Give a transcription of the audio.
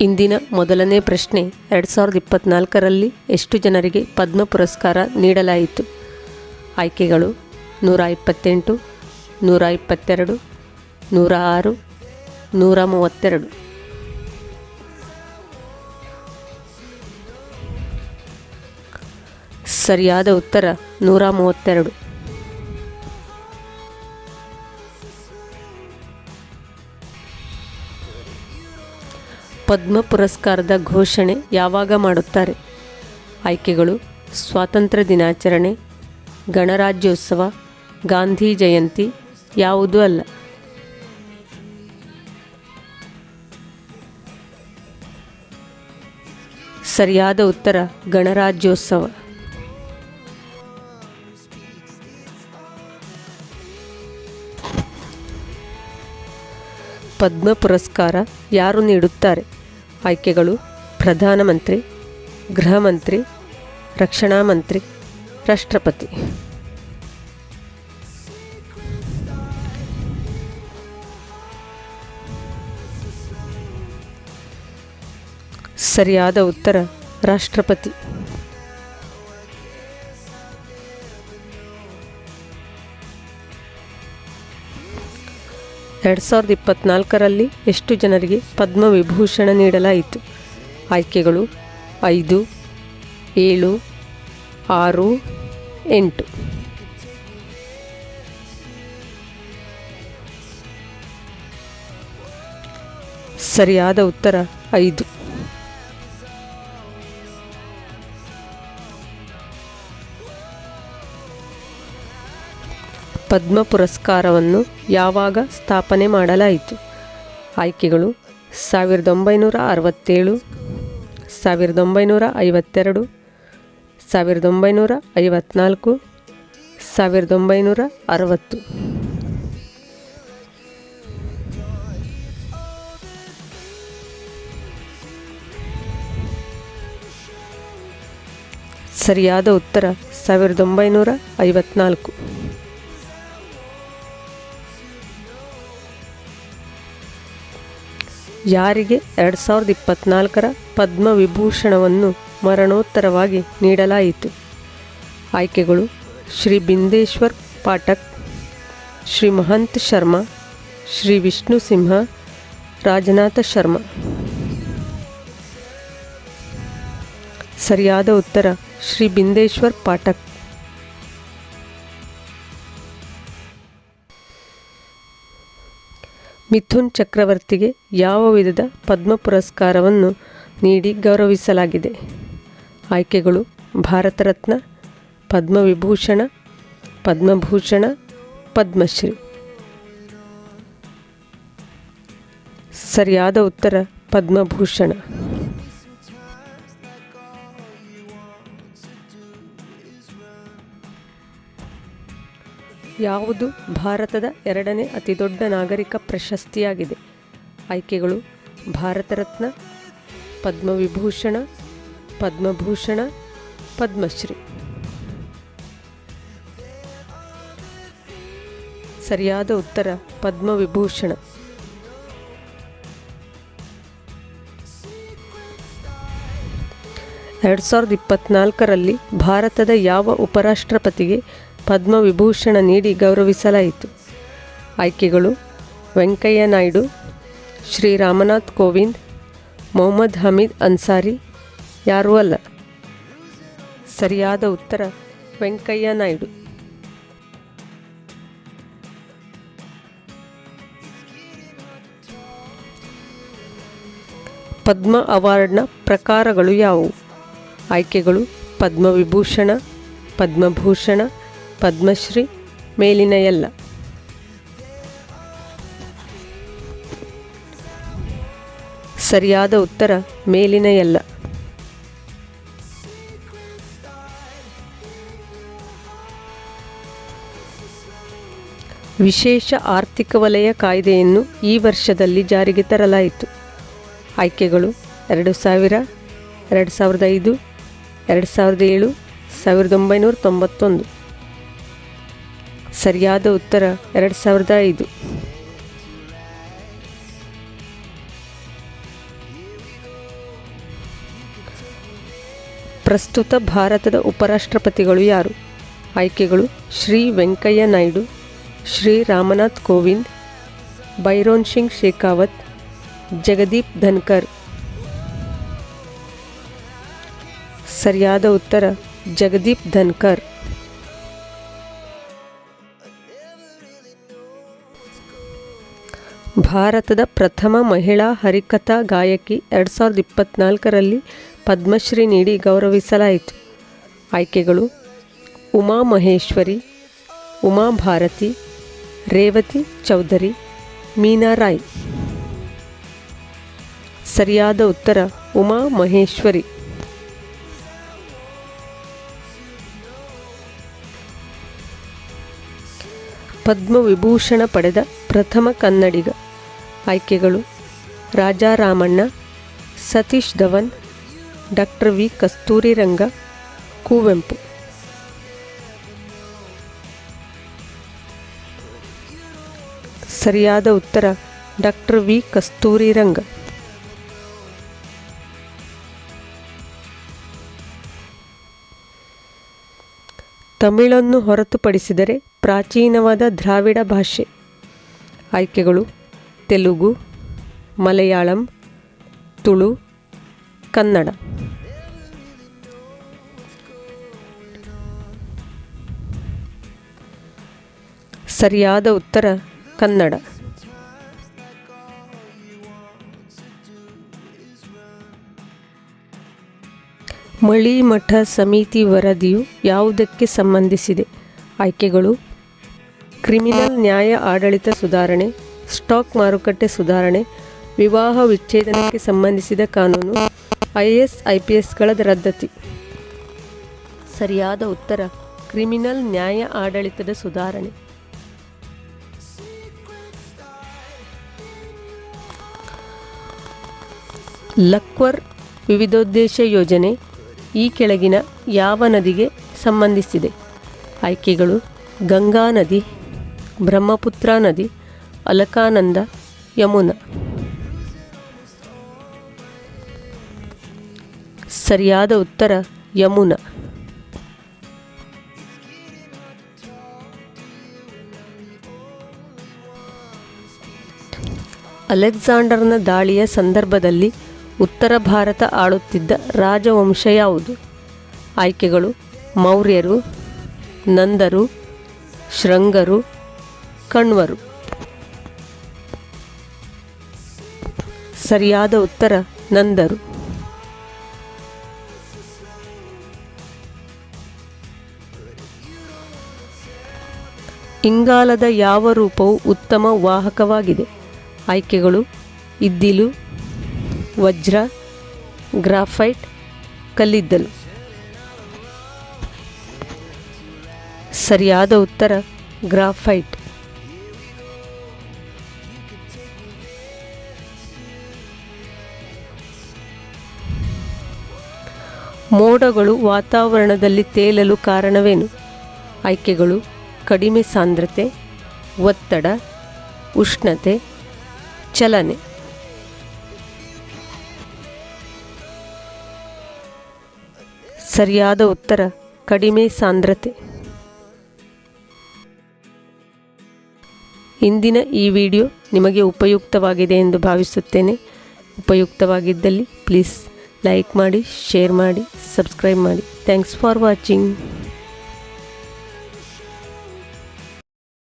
ಇಂದಿನ ಮೊದಲನೇ ಪ್ರಶ್ನೆ ಎರಡು ಸಾವಿರದ ಇಪ್ಪತ್ತ್ನಾಲ್ಕರಲ್ಲಿ ಎಷ್ಟು ಜನರಿಗೆ ಪದ್ಮ ಪುರಸ್ಕಾರ ನೀಡಲಾಯಿತು? ಆಯ್ಕೆಗಳು ನೂರ ಇಪ್ಪತ್ತೆಂಟು, ನೂರ ಇಪ್ಪತ್ತೆರಡು, ನೂರ ಆರು, ನೂರ ಮೂವತ್ತೆರಡು. ಸರಿಯಾದ ಉತ್ತರ ನೂರ ಮೂವತ್ತೆರಡು. ಪದ್ಮ ಪುರಸ್ಕಾರದ ಘೋಷಣೆ ಯಾವಾಗ ಮಾಡುತ್ತಾರೆ? ಆಯ್ಕೆಗಳು, ಸ್ವಾತಂತ್ರ್ಯ ದಿನಾಚರಣೆ, ಗಣರಾಜ್ಯೋತ್ಸವ, ಗಾಂಧಿ ಜಯಂತಿ, ಯಾವುದೂ ಅಲ್ಲ. ಸರಿಯಾದ ಉತ್ತರ, ಗಣರಾಜ್ಯೋತ್ಸವ. ಪದ್ಮ ಪುರಸ್ಕಾರ ಯಾರು ನೀಡುತ್ತಾರೆ? ಆಯ್ಕೆಗಳು ಪ್ರಧಾನಮಂತ್ರಿ ಗೃಹ ಮಂತ್ರಿ ರಕ್ಷಣಾ ಮಂತ್ರಿ ರಾಷ್ಟ್ರಪತಿ. ಸರಿಯಾದ ಉತ್ತರ ರಾಷ್ಟ್ರಪತಿ. ಎರಡು ಸಾವಿರದ ಇಪ್ಪತ್ನಾಲ್ಕರಲ್ಲಿ ಎಷ್ಟು ಜನರಿಗೆ ಪದ್ಮವಿಭೂಷಣ ನೀಡಲಾಯಿತು? ಆಯ್ಕೆಗಳು ಐದು, ಏಳು, ಆರು, ಎಂಟು. ಸರಿಯಾದ ಉತ್ತರ ಐದು. ಪದ್ಮ ಪುರಸ್ಕಾರವನ್ನು ಯಾವಾಗ ಸ್ಥಾಪನೆ ಮಾಡಲಾಯಿತು? ಆಯ್ಕೆಗಳು ಸಾವಿರದ ಒಂಬೈನೂರ ಅರವತ್ತೇಳು, ಸಾವಿರದ ಒಂಬೈನೂರ ಐವತ್ತೆರಡು, ಸಾವಿರದ ಒಂಬೈನೂರ ಐವತ್ನಾಲ್ಕು, ಸಾವಿರದ ಒಂಬೈನೂರ ಅರವತ್ತು. ಸರಿಯಾದ ಉತ್ತರ ಸಾವಿರದ ಒಂಬೈನೂರ ಐವತ್ನಾಲ್ಕು. ಯಾರಿಗೆ ಎರಡು ಸಾವಿರದ ಇಪ್ಪತ್ನಾಲ್ಕರ ಪದ್ಮವಿಭೂಷಣವನ್ನು ಮರಣೋತ್ತರವಾಗಿ ನೀಡಲಾಯಿತು. ಆಯ್ಕೆಗಳು ಶ್ರೀ ಬಿಂದೇಶ್ವರ್ ಪಾಠಕ್, ಶ್ರೀ ಮಹಂತ್ ಶರ್ಮಾ, ಶ್ರೀ ವಿಷ್ಣು ಸಿಂಹ, ರಾಜನಾಥ ಶರ್ಮಾ. ಸರಿಯಾದ ಉತ್ತರ ಶ್ರೀ ಬಿಂದೇಶ್ವರ್ ಪಾಠಕ್. ಮಿಥುನ್ ಚಕ್ರವರ್ತಿಗೆ ಯಾವ ವಿಧದ ಪದ್ಮ ಪುರಸ್ಕಾರವನ್ನು ನೀಡಿ ಗೌರವಿಸಲಾಗಿದೆ? ಆಯ್ಕೆಗಳು ಭಾರತ ರತ್ನ ಪದ್ಮವಿಭೂಷಣ, ಪದ್ಮಭೂಷಣ, ಪದ್ಮಶ್ರೀ. ಸರಿಯಾದ ಉತ್ತರ ಪದ್ಮಭೂಷಣ. ಯಾವುದು ಭಾರತದ ಎರಡನೇ ಅತಿದೊಡ್ಡ ನಾಗರಿಕ ಪ್ರಶಸ್ತಿಯಾಗಿದೆ? ಆಯ್ಕೆಗಳು ಭಾರತ ರತ್ನ ಪದ್ಮವಿಭೂಷಣ, ಪದ್ಮಭೂಷಣ, ಪದ್ಮಶ್ರೀ. ಸರಿಯಾದ ಉತ್ತರ, ಪದ್ಮವಿಭೂಷಣ. ಎರಡು ಸಾವಿರದ ಇಪ್ಪತ್ನಾಲ್ಕರಲ್ಲಿ ಭಾರತದ ಯಾವ ಉಪರಾಷ್ಟ್ರಪತಿಗೆ ಪದ್ಮವಿಭೂಷಣ ನೀಡಿ ಗೌರವಿಸಲಾಯಿತು. ಆಯ್ಕೆಗಳು ವೆಂಕಯ್ಯ ನಾಯ್ಡು ಶ್ರೀ ರಾಮನಾಥ್ ಕೋವಿಂದ್, ಮೊಹಮ್ಮದ್ ಹಮೀದ್ ಅನ್ಸಾರಿ, ಯಾರೂ ಅಲ್ಲ. ಸರಿಯಾದ ಉತ್ತರ ವೆಂಕಯ್ಯ ನಾಯ್ಡು. ಪದ್ಮ ಅವಾರ್ಡ್ನ ಪ್ರಕಾರಗಳು ಯಾವುವು? ಆಯ್ಕೆಗಳು ಪದ್ಮವಿಭೂಷಣ, ಪದ್ಮಭೂಷಣ ಪದ್ಮಶ್ರೀ ಮೇಲಿನ ಎಲ್ಲ. ಸರಿಯಾದ ಉತ್ತರ ಮೇಲಿನ ಎಲ್ಲ. ವಿಶೇಷ ಆರ್ಥಿಕ ವಲಯ ಕಾಯ್ದೆಯನ್ನು ಈ ವರ್ಷದಲ್ಲಿ ಜಾರಿಗೆ ತರಲಾಯಿತು. ಆಯ್ಕೆಗಳು ಎರಡು ಸಾವಿರ, ಎರಡು ಸಾವಿರದ ಐದು, ಎರಡು ಸಾವಿರದ ಏಳು, ಸಾವಿರದ ಒಂಬೈನೂರ ತೊಂಬತ್ತೊಂದು. ಸರಿಯಾದ ಉತ್ತರ ಎರಡು ಸಾವಿರದ ಐದು. ಪ್ರಸ್ತುತ ಭಾರತದ ಉಪರಾಷ್ಟ್ರಪತಿಗಳು ಯಾರು? ಆಯ್ಕೆಗಳು ಶ್ರೀ ವೆಂಕಯ್ಯ ನಾಯ್ಡು, ಶ್ರೀ ರಾಮನಾಥ್ ಕೋವಿಂದ್, ಬೈರೋನ್ ಸಿಂಗ್ ಶೇಖಾವತ್, ಜಗದೀಪ್ ಧನ್ಕರ್. ಸರಿಯಾದ ಉತ್ತರ ಜಗದೀಪ್ ಧನ್ಕರ್. ಭಾರತದ ಪ್ರಥಮ ಮಹಿಳಾ ಹರಿಕಥಾ ಗಾಯಕಿ ಎರಡು ಸಾವಿರದ ಇಪ್ಪತ್ತ್ನಾಲ್ಕರಲ್ಲಿ ಪದ್ಮಶ್ರೀ ನೀಡಿ ಗೌರವಿಸಲಾಯಿತು. ಆಯ್ಕೆಗಳು, ಉಮಾ ಮಹೇಶ್ವರಿ, ಉಮಾ ಭಾರತಿ, ರೇವತಿ ಚೌಧರಿ, ಮೀನಾ ರಾಯ್. ಸರಿಯಾದ ಉತ್ತರ, ಉಮಾ ಮಹೇಶ್ವರಿ. ಪದ್ಮವಿಭೂಷಣ ಪಡೆದ ಪ್ರಥಮ ಕನ್ನಡಿಗ ಆಯ್ಕೆಗಳು ರಾಜಾರಾಮಣ್ಣ ಸತೀಶ್ ಧವನ್, ಡಾಕ್ಟರ್ ವಿ ಕಸ್ತೂರಿ ರಂಗ, ಕುವೆಂಪು. ಸರಿಯಾದ ಉತ್ತರ ಡಾಕ್ಟರ್ ವಿ ಕಸ್ತೂರಿ ರಂಗ. ತಮಿಳನ್ನು ಹೊರತುಪಡಿಸಿದರೆ ಪ್ರಾಚೀನವಾದ ದ್ರಾವಿಡ ಭಾಷೆ. ಆಯ್ಕೆಗಳು ತೆಲುಗು, ಮಲಯಾಳಂ, ತುಳು, ಕನ್ನಡ. ಸರಿಯಾದ ಉತ್ತರ ಕನ್ನಡ. ಮಳಿ ಮಠ ಸಮಿತಿ ವರದಿಯು ಯಾವುದಕ್ಕೆ ಸಂಬಂಧಿಸಿದೆ? ಆಯ್ಕೆಗಳು, ಕ್ರಿಮಿನಲ್ ನ್ಯಾಯ ಆಡಳಿತ ಸುಧಾರಣೆ ಸ್ಟಾಕ್ ಮಾರುಕಟ್ಟೆ ಸುಧಾರಣೆ, ವಿವಾಹ ವಿಚ್ಛೇದನಕ್ಕೆ ಸಂಬಂಧಿಸಿದ ಕಾನೂನು ಐ ಎಸ್ ಐ ರದ್ದತಿ. ಸರಿಯಾದ ಉತ್ತರ, ಕ್ರಿಮಿನಲ್ ನ್ಯಾಯ ಆಡಳಿತದ ಸುಧಾರಣೆ. ಲಕ್ವರ್ ವಿವಿಧೋದ್ದೇಶ ಯೋಜನೆ ಈ ಕೆಳಗಿನ ಯಾವ ನದಿಗೆ ಸಂಬಂಧಿಸಿದೆ? ಆಯ್ಕೆಗಳು, ಗಂಗಾ ನದಿ, ಬ್ರಹ್ಮಪುತ್ರ ನದಿ ಅಲಕಾನಂದ ಯಮುನ. ಸರಿಯಾದ ಉತ್ತರ ಯಮುನಾ. ಅಲೆಕ್ಸಾಂಡರ್ನ ದಾಳಿಯ ಸಂದರ್ಭದಲ್ಲಿ ಉತ್ತರ ಭಾರತ ಆಳುತ್ತಿದ್ದ ರಾಜವಂಶ ಯಾವುದು? ಆಯ್ಕೆಗಳು, ಮೌರ್ಯರು, ನಂದರು, ಶೃಂಗರು, ಕಣ್ವರು. ಸರಿಯಾದ ಉತ್ತರ ನಂದರು. ಇಂಗಾಲದ ಯಾವ ರೂಪವು ಉತ್ತಮ ವಾಹಕವಾಗಿದೆ? ಆಯ್ಕೆಗಳು ಇದ್ದಿಲು, ವಜ್ರ, ಗ್ರಾಫೈಟ್, ಕಲ್ಲಿದ್ದಲು. ಸರಿಯಾದ ಉತ್ತರ ಗ್ರಾಫೈಟ್. ಮೋಡಗಳು ವಾತಾವರಣದಲ್ಲಿ ತೇಲಲು ಕಾರಣವೇನು? ಆಯ್ಕೆಗಳು, ಕಡಿಮೆ ಸಾಂದ್ರತೆ, ಒತ್ತಡ, ಉಷ್ಣತೆ, ಚಲನೆ. ಸರಿಯಾದ ಉತ್ತರ, ಕಡಿಮೆ ಸಾಂದ್ರತೆ. ಇಂದಿನ ಈ ವಿಡಿಯೋ ನಿಮಗೆ ಉಪಯುಕ್ತವಾಗಿದೆ ಎಂದು ಭಾವಿಸುತ್ತೇನೆ. ಉಪಯುಕ್ತವಾಗಿದ್ದಲ್ಲಿ ಪ್ಲೀಸ್ ಲೈಕ್ ಮಾಡಿ ಶೇರ್ ಮಾಡಿ ಸಬ್ಸ್ಕ್ರೈಬ್ ಮಾಡಿ. Thanks for watching